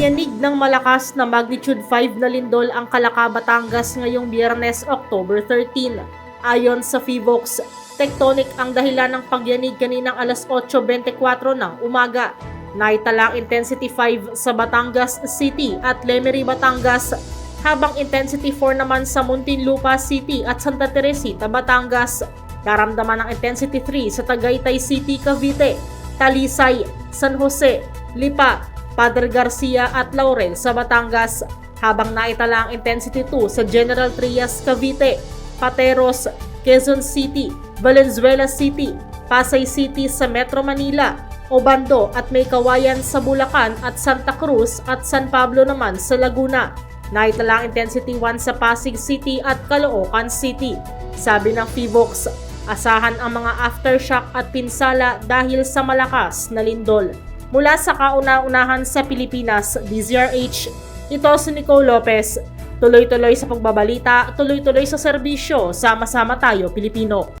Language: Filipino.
Nagyanig ng malakas na magnitude 5 na lindol ang Calaca, Batangas ngayong Biyernes, October 13. Ayon sa FIVOX, tectonic ang dahilan ng pagyanig kaninang alas 8.24 ng umaga. Naitala ang intensity 5 sa Batangas City at Lemery, Batangas, habang intensity 4 naman sa Muntinlupa City at Santa Teresita, Batangas. Naramdaman ang intensity 3 sa Tagaytay City, Cavite, Talisay, San Jose, Lipa, Padre Garcia at Laurel sa Batangas, habang naitala ang intensity 2 sa General Trias, Cavite, Pateros, Quezon City, Valenzuela City, Pasay City sa Metro Manila, Obando at May Kawayan sa Bulacan at Santa Cruz at San Pablo naman sa Laguna. Naitala ang intensity 1 sa Pasig City at Caloocan City. Sabi ng FIVOX, asahan ang mga aftershock at pinsala dahil sa malakas na lindol. Mula sa kauna-unahan sa Pilipinas, DZRH, ito si Nicole Lopez. Tuloy-tuloy sa pagbabalita, tuloy-tuloy sa serbisyo, sama-sama tayo Pilipino.